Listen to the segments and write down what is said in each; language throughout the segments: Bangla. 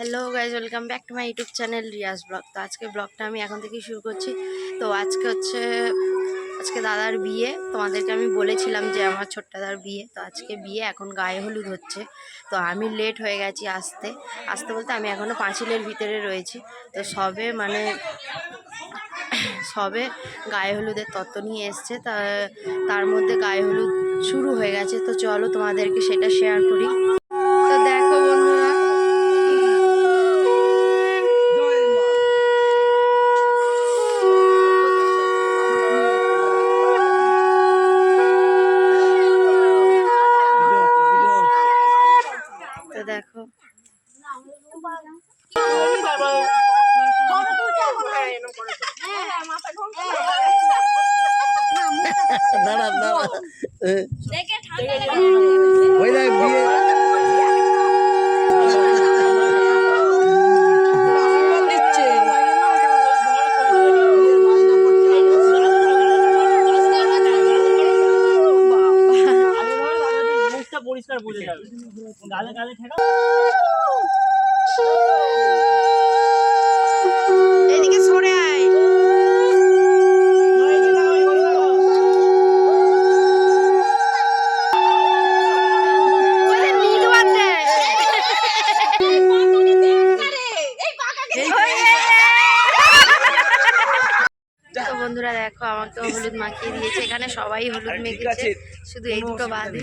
Hello guys welcome back to my YouTube channel Riaz vlog তো আজকে ব্লগটা আমি এখন থেকেই শুরু করছি। তো আজকে হচ্ছে, আজকে দাদার বিয়ে। তোমাদেরকে আমি বলেছিলাম যে আমার ছোট্ট দাদার বিয়ে। তো আজকে বিয়ে, এখন গায়ে হলুদ হচ্ছে। তো আমি লেট হয়ে গেছি আসতে। আসতে বলতে আমি এখনও পাঁচিলের ভিতরে রয়েছি। তো সবে মানে সবে গায়ে হলুদের তত্ত্ব নিয়ে এসছে। তার মধ্যে গায়ে হলুদ শুরু হয়ে গেছে। তো চলো তোমাদেরকে সেটা শেয়ার করি তো দেখো বন্ধুরা তো দেখো। দাঁড়া দাঁড়া ওই দেখ বিয়ে মুখটা পরিষ্কার বোঝা যাবে। গালে গালে ঠেকা এদিকে সরে আয়। বন্ধুরা দেখো আমাকে হলুদ মাখিয়ে দিয়েছে। এখানে সবাই হলুদ মেখেছে। শুধু এই দুটো বাদে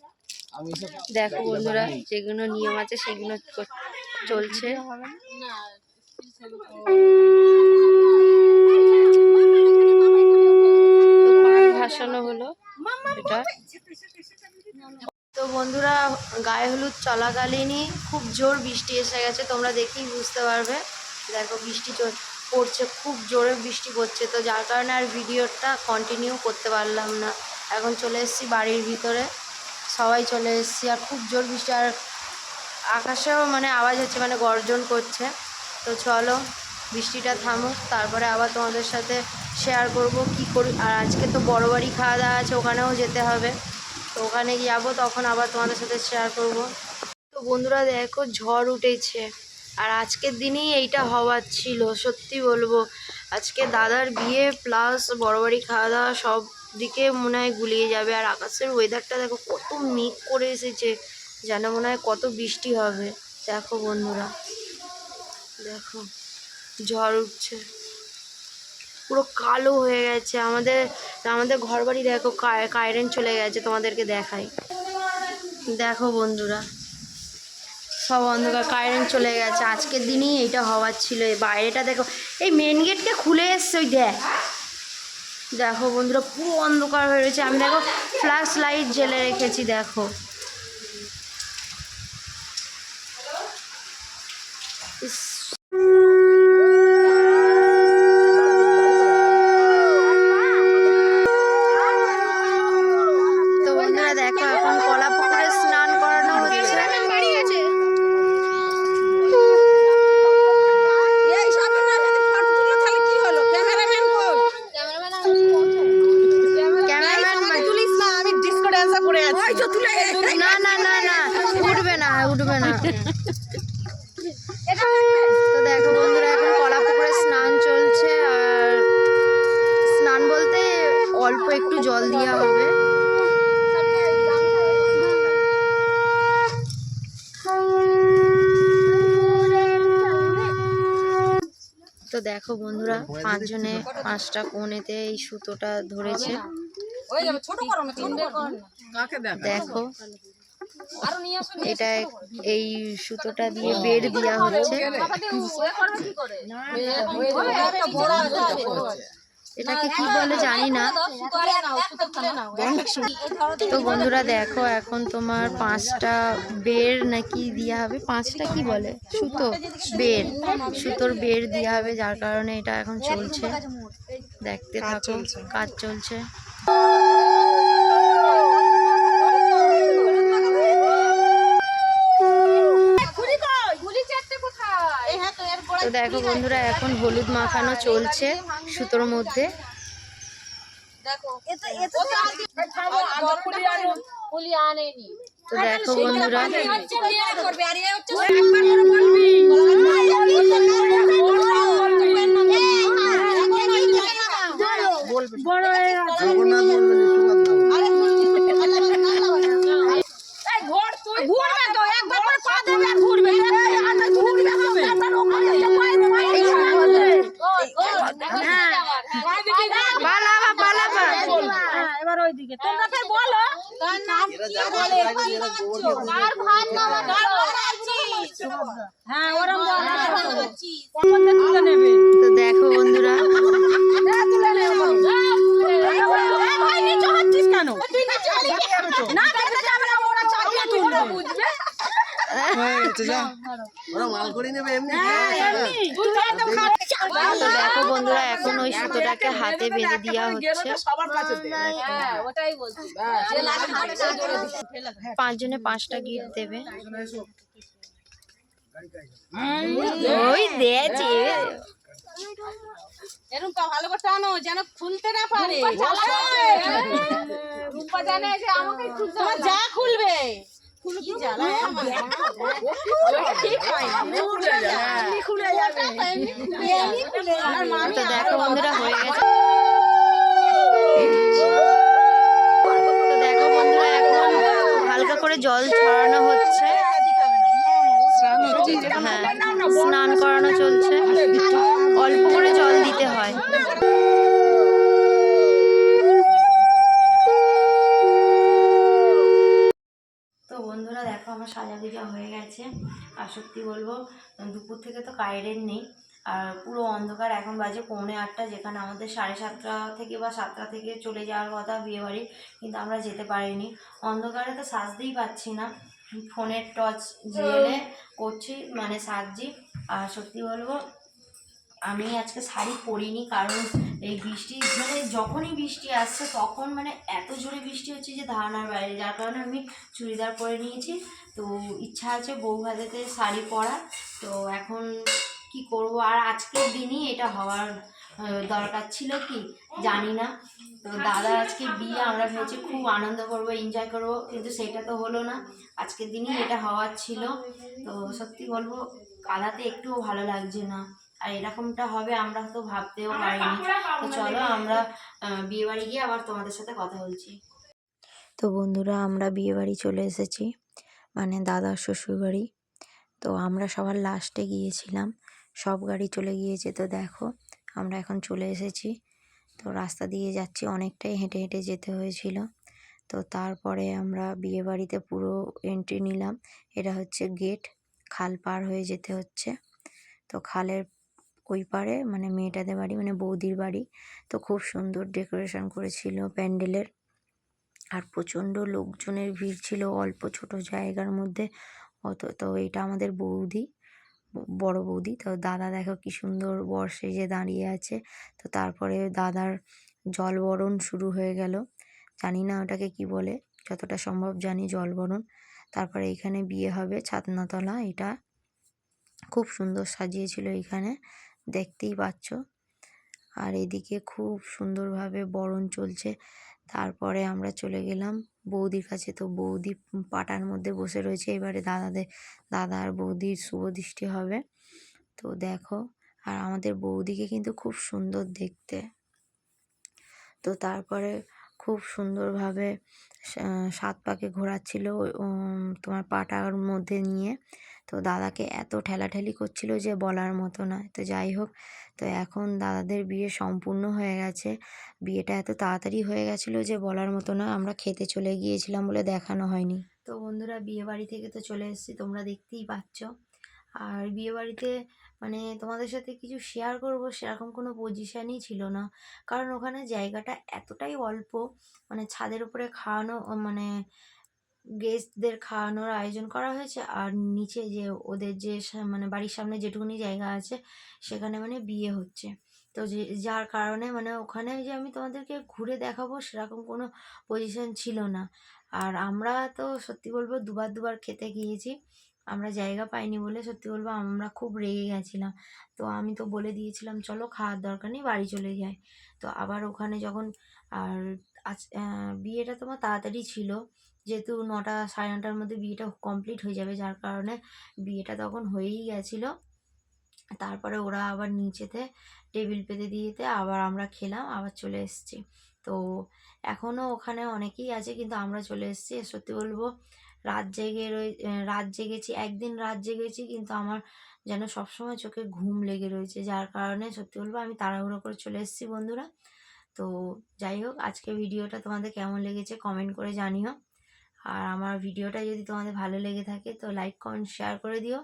দেখো বন্ধুরা যেগুলো নিয়ম আছে সেগুলো চলছে। ভাসানো হলো। এটা। তো বন্ধুরা গায়ে হলুদ চলাকালীনই খুব জোর বৃষ্টি এসে গেছে তোমরা দেখেই বুঝতে পারবে। দেখো বৃষ্টি পড়ছে খুব জোরে বৃষ্টি পড়ছে তো যার কারণে আর ভিডিওটা কন্টিনিউ করতে পারলাম না। এখন চলে এসেছি বাড়ির ভিতরে। সবাই চলে এসেছি আর খুব জোর বৃষ্টি, আর আকাশেও মানে আওয়াজ হচ্ছে মানে গর্জন করছে। তো চলো, বৃষ্টিটা থামুক, তারপরে আবার তোমাদের সাথে শেয়ার করব কি করি। আর আজকে তো বড় বাড়ি খাওয়া দাওয়া আছে, ওখানেও যেতে হবে। তো ওখানে যাব, তখন আবার তোমাদের সাথে শেয়ার করব। তো বন্ধুরা, দেখো, ঝড় উঠেছে। আর আজকের দিনেই এইটা হওয়ার ছিল, সত্যি বলব। আজকে দাদার বিয়ে প্লাস বড় বাড়ি খাওয়া দাওয়া, সব দিকে মনে হয় গুলিয়ে যাবে। আর আকাশের ওয়েদারটা দেখো কত মেঘ করে এসেছে, যেন মনে হয় কত বৃষ্টি হবে। দেখো বন্ধুরা, দেখো, ঝড় উঠছে। পুরো কালো হয়ে গেছে। আমাদের আমাদের ঘর বাড়ি দেখো কারেন্ট চলে গেছে, তোমাদেরকে দেখাই। দেখো বন্ধুরা, সব অন্ধকার, কারেন্ট চলে গেছে। আজকের দিনই এটা হওয়ার ছিল। বাইরেটা দেখো, এই মেন গেটকে খুলে এসছে, ওই দেখ। দেখো বন্ধুরা পুরো অন্ধকার হয়ে রয়েছে। আমি দেখো ফ্ল্যাশ লাইট জেলে রেখেছি দেখো। ইস তো বন্ধুরা দেখো এখন কলা পুকুরে স্নান করানো হচ্ছে ক্যামেরাম্যান না না না না উঠবে উঠবে না। তো দেখো বন্ধুরা এখন কলা পুকুরে স্নান চলছে আর স্নান বলতে অল্প একটু জল দেওয়া হবে। তো দেখো বন্ধুরা পাঁচজনে পাঁচটা কোণেতে এই সুতোটা ধরেছে। দেখো এটা এই সুতোটা দিয়ে বের দেওয়া হচ্ছে এটাকে কি বলে জানি না। তো বন্ধুরা দেখো এখন তোমার পাঁচটা বের নাকি দেওয়া হবে। পাঁচটা কি বলে? সুতো বের সুতোর বের দেওয়া হবে যার কারণে এটা এখন চলছে। দেখতে থাকো কাজ চলছে। দেখো বন্ধুরা এখন হলুদ মাখানো চলছে সুতোর মধ্যে। তো দেখো বন্ধুরা। জগন্নাথ মন্দিরে সুগন্ধ পালাবা পালাবা এবার ওইদিকে তোমরা ফের বলো এরা যা ভালো লাগে এরা গোবর দিয়ে হ্যাঁ ওরম বলো কোন মধ্যে তুলে নেবে তো দেখো বন্ধুরা ওরা হয়ে মাল করে নেবে এমনি তো দেখো বন্ধুরা এখন ওই সুতোটাকে হাতে বেঁধে দেওয়া হচ্ছে। পাঁচজনে পাঁচটা গিফট দেবে। ওই দিয়েছে। এরকম ভালো করে টানো যেন খুলতে না পারে। রূপা জানে যে আমাকে খুলতে তোমার যা খুলবে। হয় তো দেখো বন্ধুরা হয়ে গেছে। তো দেখো বন্ধুরা এখন হালকা করে জল ছড়ানো হচ্ছে। হ্যাঁ স্নান করানো চলছে অল্প করে জল দিতে হয় তো বন্ধুরা দেখো আমার সাজা গুজা হয়ে গেছে আর সত্যি বলব দুপুর থেকে তো কারেন্ট নেই। আর পুরো অন্ধকার এখন বাজে পৌনে আটটা যেখানে আমাদের সাড়ে সাতটা থেকে বা সাতটা থেকে চলে যাওয়ার কথা বিয়েবাড়ি কিন্তু আমরা যেতে পারিনি। অন্ধকারে তো সাজতেই পাচ্ছি না। ফোনের টর্চ জেলে করছি মানে সাজছি। আর সত্যি বলব আমি আজকে শাড়ি পরিনি কারণ এই বৃষ্টি মানে যখনই বৃষ্টি আসছে তখন মানে এত জোরে বৃষ্টি হচ্ছে যে ধারণার বাইরে। যার কারণে আমি চুড়িদার পরে নিয়েছি। তো ইচ্ছা আছে বউ ভাতেতে শাড়ি পরা তো এখন কি করব? আর আজকের দিনই এটা হওয়ার দরকার ছিল কি? জানি না। তো দাদা আজকে বিয়ে, আমরা ভেবেছি খুব আনন্দ করব এনজয় করব, কিন্তু সেটা তো হলো না। আজকের দিনই এটা হওয়ার ছিল। তো সত্যি বলব, কালাতে একটুও ভালো লাগছে না। আর এরকমটা হবে আমরা তো ভাবতেও পারিনি। তো চলো আমরা বিয়ে বাড়ি গিয়ে আবার তোমাদের সাথে কথা বলছি। তো বন্ধুরা আমরা বিয়ে বাড়ি চলে এসেছি মানে দাদার শ্বশুর বাড়ি তো আমরা সবার লাস্টে গিয়েছিলাম সব গাড়ি চলে গিয়েছে। তো দেখো আমরা এখন চলে এসেছি। তো রাস্তা দিয়ে যাচ্ছি অনেকটাই হেঁটে হেঁটে যেতে হয়েছিল। তো তারপরে আমরা বিয়ে বাড়িতে পুরো এন্ট্রি নিলাম। এটা হচ্ছে গেট খাল পার হয়ে যেতে হচ্ছে। তো খালের ওই পারে মানে মেয়েটাদের বাড়ি মানে বৌদির বাড়ি। তো খুব সুন্দর ডেকোরেশন করেছিল প্যান্ডেলের। আর প্রচণ্ড লোকজনের ভিড় ছিল অল্প ছোট জায়গার মধ্যে। অত, তো এটা আমাদের বৌদি, বড় বৌদি। তো দাদা দেখো কি সুন্দর বর সেজে দাঁড়িয়ে আছে। তো তারপরে দাদার জলবরণ শুরু হয়ে গেল। জানি না ওটাকে কি বলে, যতটা সম্ভব জানি জলবরণ। তারপরে এখানে বিয়ে হবে ছাতনাতলা, এটা খুব সুন্দর সাজিয়েছিল এখানে। দেখতেই পাচ্ছ। আর এদিকে খুব সুন্দরভাবে বরণ চলছে। তারপরে আমরা চলে গেলাম বৌদির কাছে। তো বৌদি পাটার মধ্যে বসে রয়েছে। এবারে দাদাদের, দাদা আর বৌদির শুভ দৃষ্টি হবে। তো দেখো, আর আমাদের বৌদিকে কিন্তু খুব সুন্দর দেখতে। তো তারপরে খুব সুন্দরভাবে সাত পাকে ঘোরাচ্ছিল তোমার পাটার মধ্যে নিয়ে। তো দাদাকে এত ঠেলাঠেলি করছিল যে বলার মতো না তো যাই হোক, তো এখন দাদাদের বিয়ে সম্পূর্ণ হয়ে গেছে। বিয়েটা এত তাড়াতাড়ি হয়ে গেছিল যে বলার মতো না আমরা খেতে চলে গিয়েছিলাম বলে দেখানো হয়নি। তো বন্ধুরা বিয়ে বাড়ি থেকে তো চলে এসেছি, তোমরা দেখতেই পাচ্ছ। আর বিয়ে বাড়িতে মানে তোমাদের সাথে কিছু শেয়ার করব সেরকম কোনো পজিশানই ছিল না। কারণ ওখানে জায়গাটা এতটাই অল্প মানে ছাদের উপরে খাওয়ানো মানে গেস্টদের খাওয়ানোর আয়োজন করা হয়েছে আর নিচে যে ওদের যে মানে বাড়ির সামনে যেটুকুনি জায়গা আছে সেখানে মানে বিয়ে হচ্ছে। তো যে, যার কারণে মানে ওখানে যে আমি তোমাদেরকে ঘুরে দেখাবো সেরকম কোনো পজিশন ছিল না। আর আমরা তো সত্যি বলব দুবার দুবার খেতে গিয়েছি। আমরা জায়গা পাইনি বলে সত্যি বলব আমরা খুব রেগে গেছিলাম। তো আমি তো বলে দিয়েছিলাম, চলো খাওয়ার দরকার নেই, বাড়ি চলে যাই। তো আবার ওখানে যখন, আর আজ বিয়েটা তোমার তাড়াতাড়ি ছিল, যেহেতু নটা সাড়ে নটার মধ্যে বিয়েটা কমপ্লিট হয়ে যাবে, যার কারণে বিয়েটা তখন হয়েই গেছিল। তারপরে ওরা আবার নিচেতে টেবিল পেতে দিয়েতে আবার আমরা খেলাম, আবার চলে এসেছি। তো এখনও ওখানে অনেকেই আছে, কিন্তু আমরা চলে এসেছি। সত্যি বলব রাত জেগে রয়ে রাত জেগেছি, একদিন রাত জেগেছি, কিন্তু আমার যেন সবসময় চোখে ঘুম লেগে রয়েছে, যার কারণে সত্যি বলব আমি তাড়াহুড়ো করে চলে এসেছি বন্ধুরা। তো যাই হোক, আজকে ভিডিওটা তোমাদের কেমন লেগেছে কমেন্ট করে জানিও। আর আমার ভিডিওটা যদি তোমাদের ভালো লেগে থাকে, তো লাইক কমেন্ট শেয়ার করে দিও।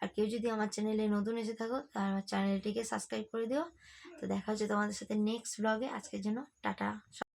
আর কেউ যদি আমার চ্যানেলে নতুন এসে থাকো তাহলে আমার চ্যানেলটিকে সাবস্ক্রাইব করে দিও। তো দেখা হচ্ছে তোমাদের সাথে নেক্সট ব্লগে আজকের জন্য টাটা।